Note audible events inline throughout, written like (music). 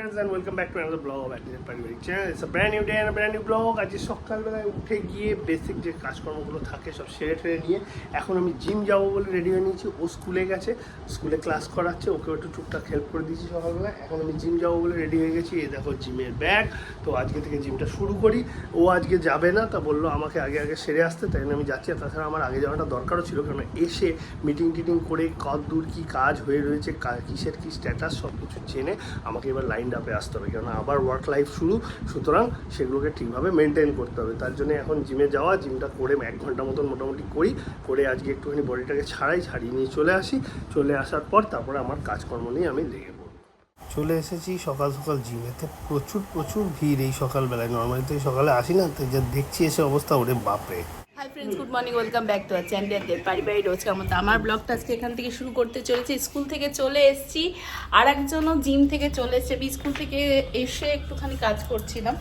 welcome back to another vlog. Of Active Paribaric Channel. It's a brand new day and a brand new vlog. আজকে সকালবেলায় উঠে গিয়ে basic যে কাজকর্মগুলো থাকে সব সেরে টেরে নিয়ে এখন আমি জিম যাব বলে রেডি হয়ে নিয়েছি। ও স্কুলে গেছে স্কুলে ক্লাস করাচ্ছে, ওকে একটু টুকটাক হেল্প করে দিয়েছি সকালবেলা এখন আমি জিম যাব বলে রেডি হয়ে গেছি। এই দেখো জিমের ব্যাগ তো আজকে থেকে জিমটা শুরু করি। ও আজকে যাবে না, তা বলল আমাকে আগে আগে সেরে আসতে। তাই আমি যাচ্ছি। আর তাছাড়া আমার আগে যাওয়াটা দরকারও ছিল। কারণ এসে মিটিং টিটিং করে কত দূর কী কাজ হয়ে রয়েছে কিসের কী স্ট্যাটাস সব কিছু জেনে আমাকে এবার লাইন আপে আসতে হবে। কেননা আবার ওয়ার্ক লাইফ শুরু, সুতরাং সেগুলোকে ঠিকভাবে মেনটেন করতে হবে। তার জন্য এখন জিমে যাওয়া জিমটা করে এক ঘণ্টা মতন মোটামুটি করি, করে আজকে একটুখানি বডিটাকে ছাড়াই, ছাড়িয়ে নিয়ে চলে আসি। চলে আসার পর তারপরে আমার কাজকর্ম নিয়ে আমি লেগে চলে এসেছি সকাল সকাল জিমেতে প্রচুর প্রচুর ভিড় এই সকালবেলায়। নর্মালি তো সকালে আসি না, তো যা দেখছি এসে অবস্থা, ওরে বাপরে! Hi friends good morning welcome back to our চ্যান্ডিয়াদের পারিবারিক রোজকার মতো আমার ব্লগটা আজকে এখান থেকে শুরু করতে চলেছে। স্কুল থেকে চলে এসেছি। আর একজনও জিম থেকে চলে এসছে। স্কুল থেকে এসে একটুখানি কাজ করছিলাম।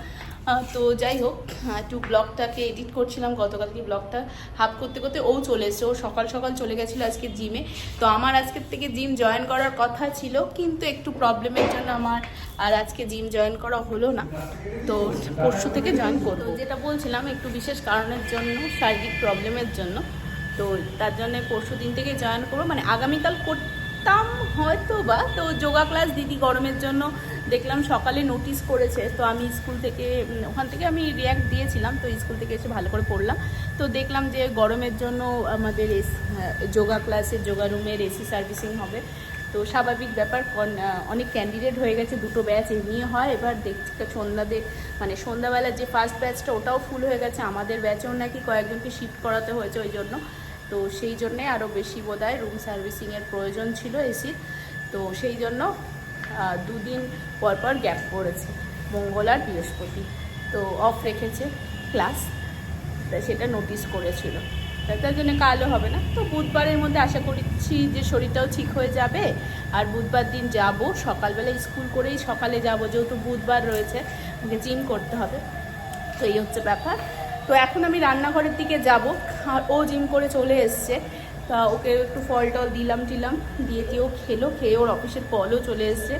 তো যাই হোক একটু ব্লগটাকে এডিট করছিলাম গতকালকে ব্লগটা হাফ করতে করতে ও চলে এসছে, ও সকাল সকাল চলে গেছিল আজকে জিমে তো আমার আজকের থেকে জিম জয়েন করার কথা ছিল, কিন্তু একটু প্রবলেমের জন্য আমার আর আজকে জিম জয়েন করা হলো না। তো পরশু থেকে জয়েন করব। যেটা বলছিলাম, একটু বিশেষ কারণের জন্য, শারীরিক প্রবলেমের জন্য। তো তার জন্য পরশু দিন থেকে জয়েন করব মানে আগামীকাল করতাম হয়তো বা তো যোগা ক্লাস দিদি গরমের জন্য দেখলাম সকালে নোটিশ করেছে। তো আমি স্কুল থেকে ওখান থেকে আমি রিয়াক্ট দিয়েছিলাম। তো স্কুল থেকে এসে ভালো করে পড়লাম। তো দেখলাম যে গরমের জন্য আমাদের যোগা ক্লাসের যোগা রুমের এসি সার্ভিসিং হবে। তো স্বাভাবিক ব্যাপার অনেক ক্যান্ডিডেট হয়ে গেছে, দুটো ব্যাচ এমনি হয়। এবার দেখছি সন্ধ্যা দে মানে সন্ধ্যাবেলা যে ফার্স্ট ব্যাচটা ওটাও ফুল হয়ে গেছে। আমাদের ব্যাচেও নাকি কয়েকজনকে শিফট করাতে হয়েছে ওই জন্য। তো সেই জন্যে আরও বেশি বোধ হয় রুম সার্ভিসিংয়ের প্রয়োজন ছিল এসির তো সেই জন্য দুদিন পর পর গ্যাপ পড়েছে, মঙ্গল আর বৃহস্পতি। তো অফ রেখেছে ক্লাস তা সেটা নোটিস করেছিল। তার জন্য কালও হবে না। তো বুধবারের মধ্যে আশা করছি যে শরীরটাও ঠিক হয়ে যাবে। আর বুধবার দিন যাব, সকালবেলা স্কুল করেই সকালে যাব, যেহেতু বুধবার রয়েছে, আমাকে জিম করতে হবে। তো এই হচ্ছে ব্যাপার। তো এখন আমি রান্নাঘরের দিকে যাব। ও জিম করে চলে এসছে। তা ওকে একটু ফল টল দিলাম টিলাম, দিয়ে দিয়ে ও খেলো, খেয়ে ওর অফিসের কলও চলে এসছে।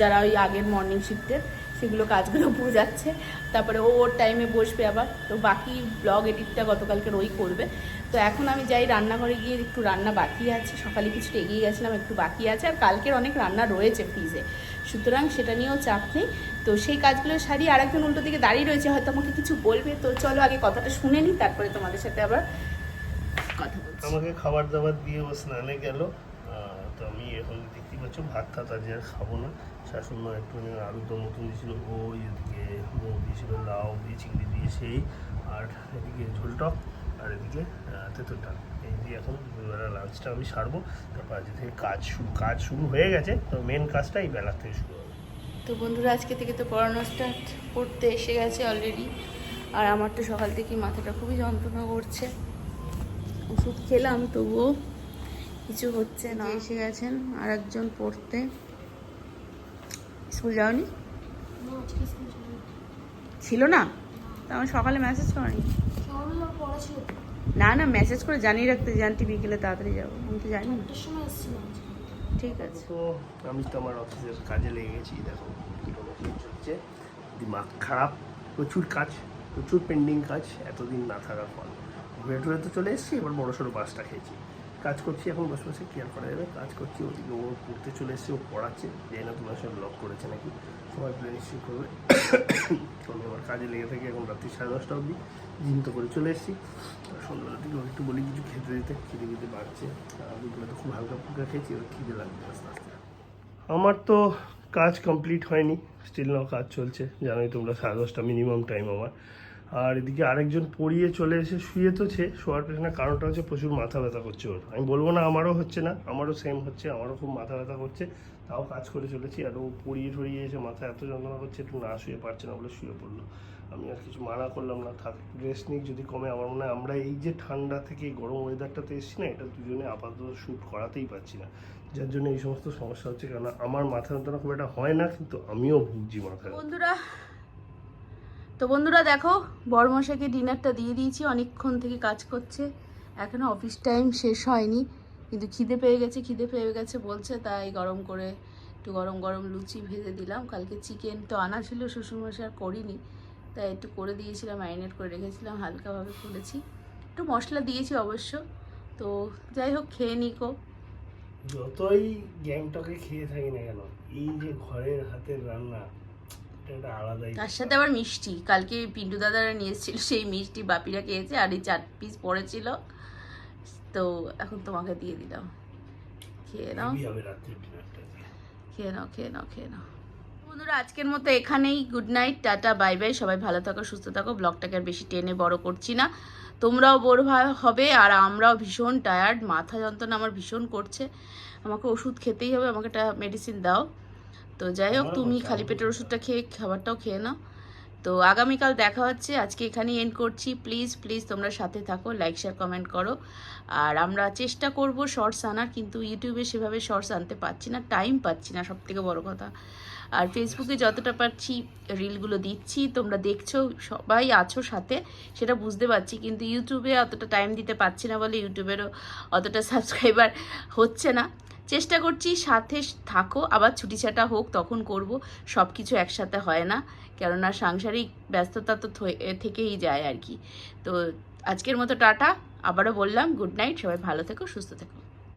যারা ওই আগের মর্নিং শিফটের সেগুলো কাজগুলো (laughs) বোঝাচ্ছে। তারপরে ও ওর টাইমে বসবে আবার। তো বাকি ব্লগ এডিটটা গতকালকে ওই করবে। তো এখন আমি যাই রান্নাঘরে গিয়ে একটু রান্না বাকি আছে। সকালে কিছুটা এগিয়ে গেছিলাম, একটু বাকি আছে আর কালকের অনেক রান্না রয়েছে ফ্রিজে সুতরাং সেটা নিয়েও চাপ নেই। তো সেই কাজগুলো সারি আর একজন উল্টো দিকে দাঁড়িয়ে রয়েছে, হয়তো আমাকে কিছু বলবে। তো চলো আগে কথাটা শুনে নিই, তারপরে তোমাদের সাথে আবার কথা বলছি। আমাকে খাবার দাবার দিয়ে ও স্নানে গেল। তো আমি এখন দেখতে পাচ্ছ ভাত টাত আজ আর খাব না। শাশুড় মা একটু আলু দম মতন দিয়েছিল ও এদিকে মুগ দিয়েছিল, লাউ দিয়ে, চিংড়ি দিয়ে সেই, আর এদিকে ঝোলটক আর এদিকে আহ, তেঁতুল ডাল এই দিয়ে এখন দুপুরবেলা লাঞ্চটা আমি সারবো তারপর আজ থেকে কাজ শুরু কাজ শুরু হয়ে গেছে তো মেন কাজটা এই বেলা থেকে শুরু হবে। তো বন্ধুরা আজকে থেকে তো পড়ানো স্টার্ট করতে এসে গেছে অলরেডি আর আমার তো সকাল থেকেই মাথাটা খুবই যন্ত্রণা করছে। ওষুধ খেলাম তবুও কিছু হচ্ছে না। এসে গেছেন আর একজন পড়তে। স্কুল যাওনি? ছিল না? তা আমি সকালে মেসেজ করিনি? না না মেসেজ করে জানিয়ে রাখতে যে আন্টি বিকেলে তাড়াতাড়ি যাব আমি তো জানি না। ঠিক আছে। তো আমি তো আমার অফিসের কাজে লেগে গেছি দেখো চলছে দিমাগ খারাপ প্রচুর কাজ প্রচুর পেন্ডিং কাজ এতদিন না থাকার ফল। ঘুরে টুরে তো চলে এসেছি এবার বড়ো সড়ো বাসটা খেয়েছি। কাজ করছি, এখন বসে বসে কেয়ার করা যাবে। কাজ করছি, ওদিকে ও পড়তে চলে এসেছে, ও পড়াচ্ছে। যাই না তোমার সঙ্গে ব্লগ করেছে নাকি সবাই প্লে নিশ্চয়ই করবে। তো (coughs) আমি আবার কাজে লেগে থাকি এখন রাত্রি সাড়ে দশটা অবধি। জিম তো করে চলে এসেছি। সন্ধ্যাবেলা থেকে একটু বলি, কিছু খেতে দিতে, খিদে খিদে বাড়ছে। দুপুরে তো খুব হালকা ফুলকা খেয়েছি ওর খিদে লাগবে আস্তে আস্তে। আমার তো কাজ কমপ্লিট হয়নি স্টিল নাও কাজ চলছে। জানোই তোমরা সাড়ে দশটা মিনিমাম টাইম আমার। আর এদিকে আরেকজন পড়িয়ে চলে এসে শুয়ে তোছে শোয়ার পেছনে কারণটা হচ্ছে প্রচুর মাথা ব্যথা করছে ওর। আমি বলব না আমারও হচ্ছে না, আমারও সেম হচ্ছে, আমারও খুব মাথা ব্যথা করছে, তাও কাজ করে চলেছি। আর ও পড়িয়ে টড়িয়ে এসে মাথা এত যন্ত্রণা করছে, একটু না শুয়ে পারছে না বলে শুয়ে পড়ল। আমি আর কিছু মানা করলাম না, থাক রেস্ট নিক, যদি কমে আমার মনে হয় আমরা এই যে ঠান্ডা থেকে এই গরম ওয়েদারটাতে এসেছি না, এটা দুজনে আপাতত শ্যুট করাতেই পারছি না। যার জন্য এই সমস্ত সমস্যা হচ্ছে কেন আমার মাথা যন্ত্রণা খুব একটা হয় না, কিন্তু আমিও ভুগছি মাথায়। বন্ধুরা তো বন্ধুরা দেখো বড়মশাইকে ডিনারটা দিয়ে দিয়েছি, অনেকক্ষণ থেকে কাজ করছে। এখনও অফিস টাইম শেষ হয়নি, কিন্তু খিদে পেয়ে গেছে, খিদে পেয়ে গেছে বলছে, তাই গরম করে একটু গরম গরম লুচি ভেজে দিলাম। কালকে চিকেন তো আনা ছিল, শ্বশুরমশাই আর করিনি, তাই একটু করে দিয়েছিলাম ম্যারিনেট করে রেখেছিলাম, হালকাভাবে খুলেছি একটু মশলা দিয়েছি অবশ্য, তো যাই হোক, খেয়ে নিকো। যতই গ্যাংটকে খেয়ে থাকি না কেন, এই যে ঘরের হাতের রান্না তার সাথে আবার মিষ্টি। কালকে পিন্টু দাদারা নিয়ে এসেছিল সেই মিষ্টি বাপিরা খেয়েছে আর এই চার পিস পড়েছিল। তো এখন তোমাকে দিয়ে দিলাম। খেয়ে নাও। খেয়ে নাও খেয়ে নাও খেয়ে নাও। বন্ধুরা আজকের মতো এখানেই good night tata bye bye সবাই ভালো থাকো সুস্থ থাকো। ব্লগটাকে আর বেশি টেনে বড় করছি না। তোমরাও বোর হবে আর আমরাও ভীষণ টায়ার্ড মাথা যন্ত্রণা আমার ভীষণ করছে। আমাকে ওষুধ খেতেই হবে আমাকে একটা মেডিসিন দাও। তো যাই হোক তুমি খালি পেটের ওষুধটা খেয়ে খাবারটাও খেয়ে নাও। তো আগামীকাল দেখা হচ্ছে আজকে এখানেই এন্ড করছি। প্লিজ প্লিজ তোমরা সাথে থাকো লাইক শেয়ার কমেন্ট করো। আর আমরা চেষ্টা করব শর্টস আনার কিন্তু ইউটিউবে সেভাবে শর্টস আনতে পারছি না টাইম পাচ্ছি না সব থেকে বড়ো কথা। আর ফেসবুকে যতটা পারছি রিলগুলো দিচ্ছি তোমরা দেখছ সবাই আছো সাথে সেটা বুঝতে পারছি কিন্তু ইউটিউবে অতটা টাইম দিতে পারছি না বলে ইউটিউবেরও অতটা (laughs) সাবস্ক্রাইবার হচ্ছে না। চেষ্টা করছি সাথে থাকো, আবার ছুটি ছাটা হোক, তখন করব। সব কিছু একসাথে হয় না, কেননা সাংসারিক ব্যস্ততা তো থেকেই যায় আর কি। তো আজকের মতো টাটা, আবারও বললাম, গুড নাইট, সবাই ভালো থেকো, সুস্থ থেকো।